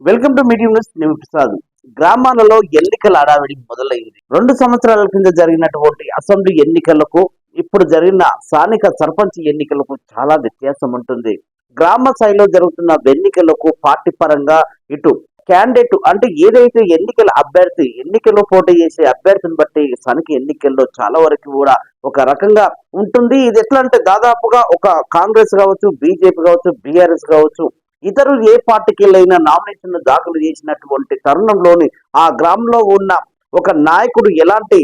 Welcome to medium news నేను ప్రసాద్. గ్రామాలలో ఎన్నికల హడావిడి మొదలైంది. రెండు సంవత్సరాల కింద జరిగినటువంటి అసెంబ్లీ ఎన్నికలకు ఇప్పుడు జరిగిన స్థానిక సర్పంచ్ ఎన్నికలకు చాలా వ్యత్యాసం ఉంటుంది. గ్రామ స్థాయిలో జరుగుతున్న ఎన్నికలకు పార్టీ పరంగా ఇటు క్యాండిడేట్ అంటే ఏదైతే ఎన్నికల అభ్యర్థి ఎన్నికల్లో పోటీ చేసే అభ్యర్థిని బట్టి స్థానిక ఎన్నికల్లో చాలా వరకు కూడా ఒక రకంగా ఉంటుంది. ఇది ఎట్లా అంటే దాదాపుగా ఒక కాంగ్రెస్ కావచ్చు బీజేపీ కావచ్చు బీఆర్ఎస్ కావచ్చు ఇతరులు ఏ పార్టీకి నామినేషన్లు నామినేషన్ దాఖలు చేసినటువంటి తరుణంలోని ఆ గ్రామంలో ఉన్న ఒక నాయకుడు ఎలాంటి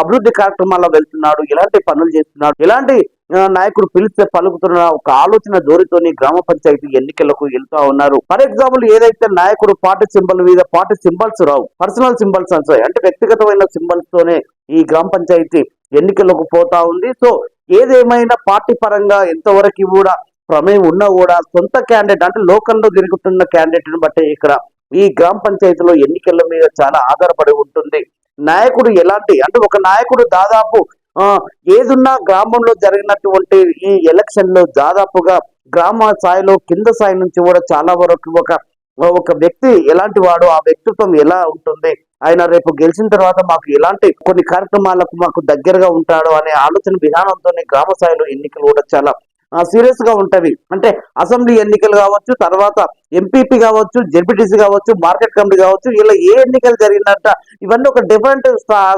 అభివృద్ధి కార్యక్రమాల్లో వెళ్తున్నాడు ఎలాంటి పనులు చేస్తున్నాడు ఎలాంటి నాయకుడు పిలిస్తే పలుకుతున్న ఒక ఆలోచన జోరితోని గ్రామ పంచాయతీ ఎన్నికలకు వెళ్తా ఉన్నారు. ఫర్ ఎగ్జాంపుల్ ఏదైతే నాయకుడు పార్టీ సింబల్ మీద పార్టీ సింబల్స్ రావు పర్సనల్ సింబల్స్ వస్తాయి అంటే వ్యక్తిగతమైన సింబల్స్ తోనే ఈ గ్రామ పంచాయతీ ఎన్నికలకు పోతా ఉంది. సో ఏదేమైనా పార్టీ పరంగా ఎంతవరకు కూడా ప్రమేయం ఉన్నా కూడా సొంత క్యాండిడేట్ అంటే లోకల్లో తిరుగుతున్న క్యాండిడేట్ని బట్టి ఇక్కడ ఈ గ్రామ పంచాయతీలో ఎన్నికల మీద చాలా ఆధారపడి ఉంటుంది. నాయకుడు ఎలాంటి అంటే ఒక నాయకుడు దాదాపు ఆ, ఏదున్నా గ్రామంలో జరిగినటువంటి ఈ ఎలక్షన్లో దాదాపుగా గ్రామ స్థాయిలో కింద స్థాయి నుంచి కూడా చాలా వరకు ఒక ఒక వ్యక్తి ఎలాంటి వాడు ఆ వ్యక్తిత్వం ఎలా ఉంటుంది? ఆయన రేపు గెలిచిన తర్వాత మాకు ఎలాంటి కొన్ని కార్యక్రమాలకు మాకు దగ్గరగా ఉంటాడు అనే ఆలోచన విధానంతోనే గ్రామ స్థాయిలో ఎన్నికలు కూడా చాలా సీరియస్గా ఉంటవి అంటే అసెంబ్లీ ఎన్నికలు కావచ్చు తర్వాత ఎంపీపీ కావచ్చు జెడ్పీటీసీ కావచ్చు మార్కెట్ కమిటీ కావచ్చు ఇలా ఏ ఎన్నికలు జరిగినట్ట ఇవన్నీ ఒక డిఫరెంట్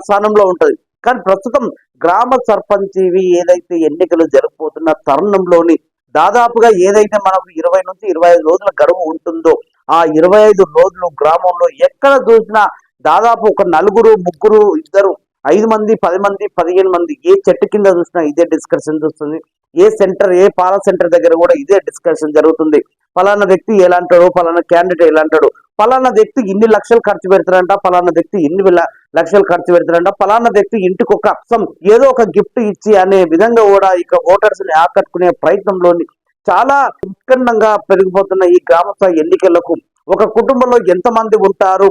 స్థానంలో ఉంటది. కానీ ప్రస్తుతం గ్రామ సర్పంచ్ ఇవి ఏదైతే ఎన్నికలు జరగబోతున్న తరుణంలోని దాదాపుగా ఏదైతే మనకు ఇరవై నుంచి ఇరవై ఐదు రోజుల గడువు ఉంటుందో ఆ ఇరవై ఐదు రోజులు గ్రామంలో ఎక్కడ చూసినా దాదాపు ఒక నలుగురు ముగ్గురు ఇద్దరు ఐదు మంది పది మంది పదిహేను మంది ఏ చెట్టు కింద చూసినా ఇదే డిస్కషన్ చూస్తుంది. ఏ సెంటర్ ఏ పాల సెంటర్ దగ్గర కూడా ఇదే డిస్కషన్ జరుగుతుంది. ఫలానా వ్యక్తి ఎలాంటాడు ఫలానా క్యాండిడేట్ ఎలాంటాడు. ఫలానా వ్యక్తి ఇన్ని లక్షలు ఖర్చు పెడతారంట ఫలానా వ్యక్తి ఇన్ని వేల- లక్షలు ఖర్చు పెడతారంట ఫలానా వ్యక్తి ఇంటికి ఒక అప్సం ఏదో ఒక గిఫ్ట్ ఇచ్చి అనే విధంగా కూడా ఇక ఓటర్స్ని ఆకట్టుకునే ప్రయత్నంలోని చాలా ఉత్కన్నంగా పెరిగిపోతున్న ఈ గ్రామ ఎన్నికలకు ఒక కుటుంబంలో ఎంతమంది ఉంటారు?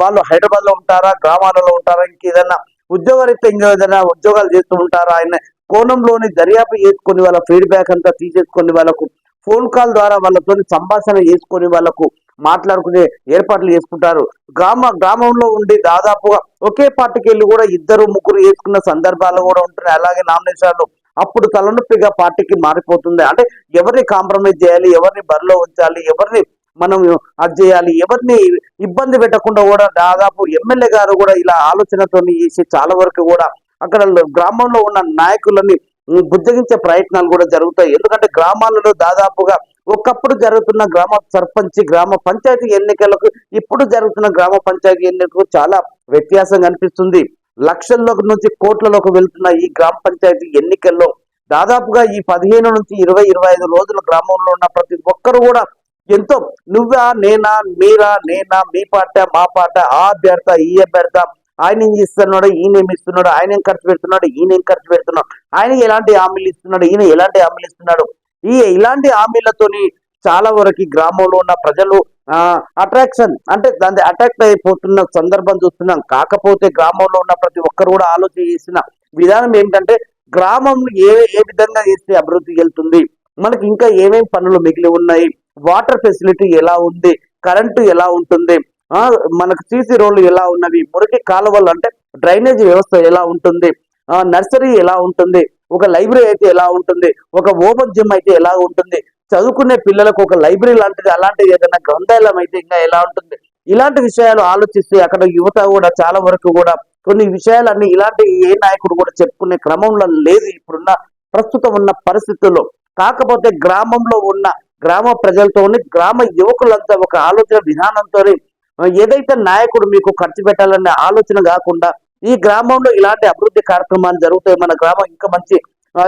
వాళ్ళు హైదరాబాద్లో ఉంటారా? గ్రామాలలో ఉంటారా? ఇంకేదన్నా ఉద్యోగరీత్యా ఇంకా ఏదైనా ఉద్యోగాలు చేస్తూ ఉంటారా? ఆయన కోణంలోని దర్యాప్తు చేసుకొని వాళ్ళ ఫీడ్బ్యాక్ అంతా తీసేసుకొని వాళ్ళకు ఫోన్ కాల్ ద్వారా వాళ్ళతో సంభాషణ చేసుకొని వాళ్ళకు మాట్లాడుకునే ఏర్పాట్లు చేసుకుంటారు. గ్రామ గ్రామంలో ఉండి దాదాపుగా ఒకే పార్టీకి వెళ్ళి కూడా ఇద్దరు ముగ్గురు వేసుకున్న సందర్భాలు కూడా ఉంటున్నాయి. అలాగే నామినేషన్లు అప్పుడు తలనొప్పిగా పార్టీకి మారిపోతుంది. అంటే ఎవరిని కాంప్రమైజ్ చేయాలి? ఎవరిని బరిలో ఉంచాలి? ఎవరిని మనం అది చేయాలి. ఎవరిని ఇబ్బంది పెట్టకుండా కూడా దాదాపు ఎమ్మెల్యే గారు కూడా ఇలా ఆలోచనతో చేసి చాలా వరకు కూడా అక్కడ గ్రామంలో ఉన్న నాయకులని బుద్ధగించే ప్రయత్నాలు కూడా జరుగుతాయి. ఎందుకంటే గ్రామాలలో దాదాపుగా ఒకప్పుడు జరుగుతున్న గ్రామ సర్పంచ్ గ్రామ పంచాయతీ ఎన్నికలకు ఇప్పుడు జరుగుతున్న గ్రామ పంచాయతీ ఎన్నికలకు చాలా వ్యత్యాసం కనిపిస్తుంది. లక్షల్లోకి నుంచి కోట్లలోకి వెళ్తున్న ఈ గ్రామ పంచాయతీ ఎన్నికల్లో దాదాపుగా ఈ పదిహేను నుంచి ఇరవై ఇరవై ఐదు రోజుల గ్రామంలో ఉన్న ప్రతి ఒక్కరు కూడా ఎంతో నువ్వా నేనా మీరా నేనా మీ పాట మా పాట ఆ అభ్యర్థ ఈ అభ్యర్థ ఆయన ఏం ఇస్తున్నాడు ఈయన ఏమి ఇస్తున్నాడు ఆయన ఏం ఖర్చు పెడుతున్నాడు ఈయన ఏం ఖర్చు పెడుతున్నాడు ఆయన ఎలాంటి హామీలు ఇస్తున్నాడు ఈయన ఎలాంటి హామీలు ఇస్తున్నాడు? ఈ ఇలాంటి హామీలతోని చాలా వరకు గ్రామంలో ఉన్న ప్రజలు అట్రాక్షన్ అంటే దాని అట్రాక్ట్ అయిపోతున్న సందర్భం చూస్తున్నాం. కాకపోతే గ్రామంలో ఉన్న ప్రతి ఒక్కరు కూడా ఆలోచన చేసిన విధానం ఏంటంటే గ్రామం ఏ ఏ విధంగా చేస్తే అభివృద్ధి వెళ్తుంది? మనకి ఇంకా ఏమేమి పనులు మిగిలి ఉన్నాయి? వాటర్ ఫెసిలిటీ ఎలా ఉంది? కరెంటు ఎలా ఉంటుంది? ఆ మనకు సీసీ రోడ్లు ఎలా ఉన్నవి? మురికి కాలువలు అంటే డ్రైనేజ్ వ్యవస్థ ఎలా ఉంటుంది? ఆ నర్సరీ ఎలా ఉంటుంది? ఒక లైబ్రరీ అయితే ఎలా ఉంటుంది? ఒక ఓపెన్ జిమ్ అయితే ఎలా ఉంటుంది? చదువుకునే పిల్లలకు ఒక లైబ్రరీ లాంటిది అలాంటి ఏదైనా గ్రంథాలయం అయితే ఇంకా ఎలా ఉంటుంది? ఇలాంటి విషయాలు ఆలోచిస్తే అక్కడ యువత కూడా చాలా వరకు కూడా కొన్ని విషయాలన్నీ ఇలాంటి ఏ నాయకుడు కూడా చెప్పుకునే క్రమంలో లేదు ఇప్పుడున్న ప్రస్తుతం ఉన్న పరిస్థితుల్లో. కాకపోతే గ్రామంలో ఉన్న గ్రామ ప్రజలతోని గ్రామ యువకులంతా ఒక ఆలోచన విధానంతో ఏదైతే నాయకుడు మీకు ఖర్చు పెట్టాలనే ఆలోచన కాకుండా ఈ గ్రామంలో ఇలాంటి అభివృద్ధి కార్యక్రమాలు జరుగుతాయి మన గ్రామం ఇంకా మంచి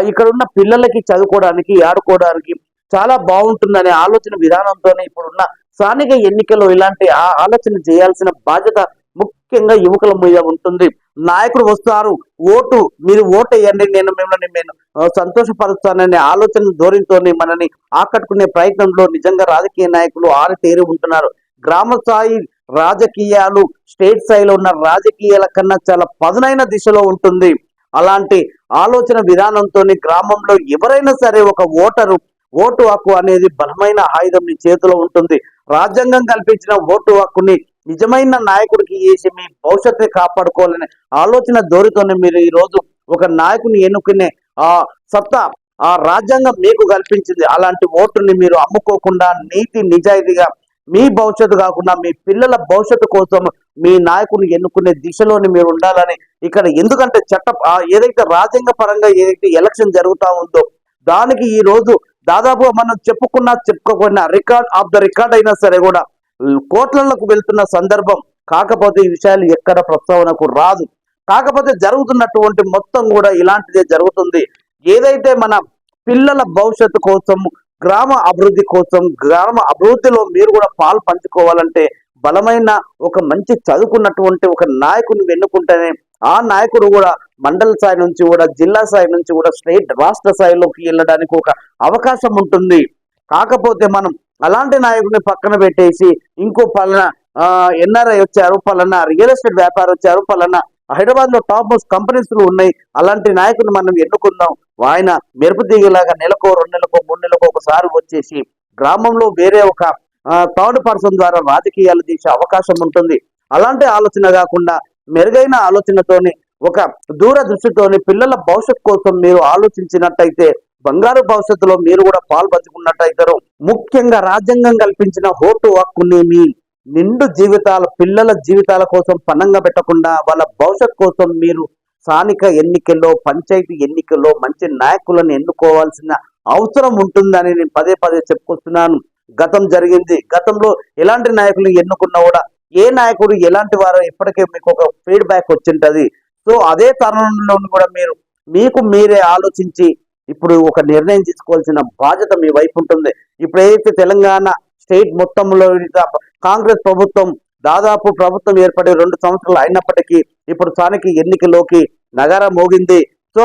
ఇక్కడ ఉన్న పిల్లలకి చదువుకోవడానికి ఆడుకోవడానికి చాలా బాగుంటుందనే ఆలోచన విధానంతోనే ఇప్పుడున్న స్థానిక ఎన్నికల్లో ఇలాంటి ఆ ఆలోచన చేయాల్సిన బాధ్యత ముఖ్యంగా యువకుల మీద ఉంటుంది. నాయకుడు వస్తారు. ఓటు మీరు ఓటు వేయండి నేను మిమ్మల్ని నేను సంతోషపరుస్తానని సంతోషపరుస్తాననే ఆలోచన ధోరణితోని మనని ఆకట్టుకునే ప్రయత్నంలో నిజంగా రాజకీయ నాయకులు ఆరితేరి ఉంటున్నారు. గ్రామ స్థాయి రాజకీయాలు స్టేట్ స్థాయిలో ఉన్న రాజకీయాల కన్నా చాలా పదునైన దిశలో ఉంటుంది. అలాంటి ఆలోచన విధానంతో గ్రామంలో ఎవరైనా సరే ఒక ఓటరు ఓటు హక్కు అనేది బలమైన ఆయుధం నీ చేతిలో ఉంటుంది. రాజ్యాంగం కల్పించిన ఓటు హక్కుని నిజమైన నాయకుడికి చేసి మీ భవిష్యత్తుని కాపాడుకోవాలనే ఆలోచన ధోరణితోనే మీరు ఈ రోజు ఒక నాయకుని ఎన్నుకునే ఆ సత్తా ఆ రాజ్యాంగం మీకు కల్పించింది. అలాంటి ఓటుని మీరు అమ్ముకోకుండా నీతి నిజాయితీగా మీ భవిష్యత్తు కాకుండా మీ పిల్లల భవిష్యత్తు కోసం మీ నాయకుని ఎన్నుకునే దిశలోని మీరు ఉండాలని ఇక్కడ ఎందుకంటే చట్ట ఆ ఏదైతే రాజ్యాంగ పరంగా ఏదైతే ఎలక్షన్ జరుగుతూ ఉందో దానికి ఈ రోజు దాదాపుగా మనం చెప్పుకున్నా చెప్పుకోకుండా రికార్డ్ ఆఫ్ ద రికార్డ్ అయినా సరే కూడా కోట్లకు వెళ్తున్న సందర్భం. కాకపోతే ఈ విషయాలు ఎక్కడ ప్రస్తావనకు రాదు. కాకపోతే జరుగుతున్నటువంటి మొత్తం కూడా ఇలాంటిదే జరుగుతుంది. ఏదైతే మన పిల్లల భవిష్యత్తు కోసం గ్రామ అభివృద్ధి కోసం గ్రామ అభివృద్ధిలో మీరు కూడా పాలు పంచుకోవాలంటే బలమైన ఒక మంచి చదువుకున్నటువంటి ఒక నాయకుని వెన్నుకుంటేనే ఆ నాయకుడు కూడా మండల స్థాయి నుంచి కూడా జిల్లా స్థాయి నుంచి కూడా స్టేట్ రాష్ట్ర స్థాయిలోకి వెళ్ళడానికి ఒక అవకాశం ఉంటుంది. కాకపోతే మనం అలాంటి నాయకుడిని పక్కన పెట్టేసి ఇంకో పలానా ఎన్ఆర్ఐ వచ్చారు పలానా రియల్ ఎస్టేట్ వ్యాపారం వచ్చారు పలానా హైదరాబాద్లో టాప్ మోస్ట్ కంపెనీస్ ఉన్నాయి. అలాంటి నాయకుని మనం ఎన్నుకుందాం. ఆయన మెరుపు దిగేలాగా నెలకో రెండు నెలకో మూడు నెలకో ఒకసారి వచ్చేసి గ్రామంలో వేరే ఒక థర్డ్ పర్సన్ ద్వారా రాజకీయాలు తీసే అవకాశం ఉంటుంది. అలాంటి ఆలోచన కాకుండా మెరుగైన ఆలోచనతోని ఒక దూరదృష్టితోని పిల్లల భవిష్యత్ కోసం మీరు ఆలోచించినట్టయితే బంగారు భవిష్యత్తులో మీరు కూడా పాల్పంచుకున్నట్టయితారు ముఖ్యంగా రాజ్యాంగం కల్పించిన హోటు హక్కుని మీ నిండు జీవితాల పిల్లల జీవితాల కోసం పణంగా పెట్టకుండా వాళ్ళ భవిష్యత్ కోసం మీరు స్థానిక ఎన్నికల్లో పంచాయతీ ఎన్నికల్లో మంచి నాయకులను ఎన్నుకోవాల్సిన అవసరం ఉంటుందని నేను పదే పదే చెప్పుకొస్తున్నాను. గతం జరిగింది. గతంలో ఎలాంటి నాయకులు ఎన్నుకున్నా కూడా ఏ నాయకుడు ఎలాంటి వారు ఇప్పటికే మీకు ఒక ఫీడ్బ్యాక్ వచ్చింటది. సో అదే తరుణంలో కూడా మీరు మీకు మీరే ఆలోచించి ఇప్పుడు ఒక నిర్ణయం తీసుకోవాల్సిన బాధ్యత మీ వైపు ఉంటుంది. ఇప్పుడైతే తెలంగాణ స్టేట్ మొత్తంలో కాంగ్రెస్ ప్రభుత్వం దాదాపు ప్రభుత్వం ఏర్పడి రెండు సంవత్సరాలు అయినప్పటికీ ఇప్పుడు స్థానిక ఎన్నికలోకి నగరం మోగింది. సో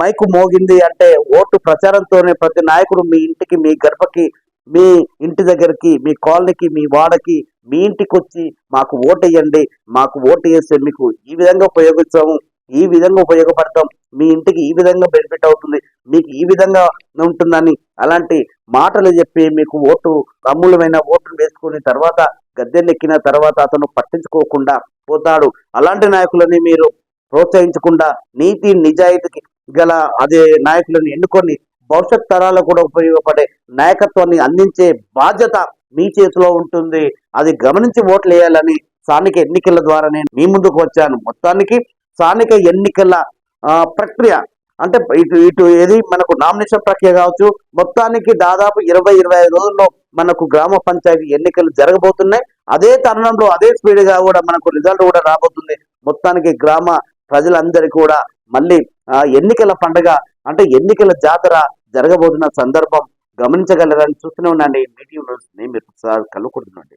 మైకు మోగింది అంటే ఓటు ప్రచారంతోనే ప్రతి నాయకుడు మీ ఇంటికి మీ గడపకి మీ ఇంటి దగ్గరికి మీ కాలనీకి మీ వాడకి మీ ఇంటికి వచ్చి మాకు ఓటు వేయండి మాకు ఓటు వేస్తే మీకు ఈ విధంగా ఉపయోగించాము ఈ విధంగా ఉపయోగపడతాం. మీ ఇంటికి ఈ విధంగా బెనిఫిట్ అవుతుంది. మీకు ఈ విధంగా ఉంటుందని అలాంటి మాటలు చెప్పి మీకు ఓటు అమూల్యమైన ఓటును వేసుకుని తర్వాత గద్దెనెక్కిన తర్వాత అతను పట్టించుకోకుండా పోతాడు. అలాంటి నాయకులని మీరు ప్రోత్సహించకుండా నీతి నిజాయితీకి గల అదే నాయకులను ఎన్నుకొని భవిష్యత్ తరాలకు కూడా ఉపయోగపడే నాయకత్వాన్ని అందించే బాధ్యత మీ చేతిలో ఉంటుంది. అది గమనించి ఓట్లు వేయాలని స్థానిక ఎన్నికల ద్వారా నేను మీ ముందుకు వచ్చాను. మొత్తానికి స్థానిక ఎన్నికల ప్రక్రియ. అంటే ఇటు ఇటు ఏది మనకు నామినేషన్ ప్రక్రియ కావచ్చు మొత్తానికి దాదాపు ఇరవై ఇరవై ఐదు రోజుల్లో మనకు గ్రామ పంచాయతీ ఎన్నికలు జరగబోతున్నాయి. అదే తరుణంలో అదే స్పీడ్గా కూడా మనకు రిజల్ట్ కూడా రాబోతుంది. మొత్తానికి గ్రామ ప్రజలందరికీ కూడా మళ్ళీ ఎన్నికల పండుగ అంటే ఎన్నికల జాతర జరగబోతున్న సందర్భం గమనించగలరని చూస్తూనే ఉండండి. మీటింగ్ మీరు కలుగుకుంటున్నాండి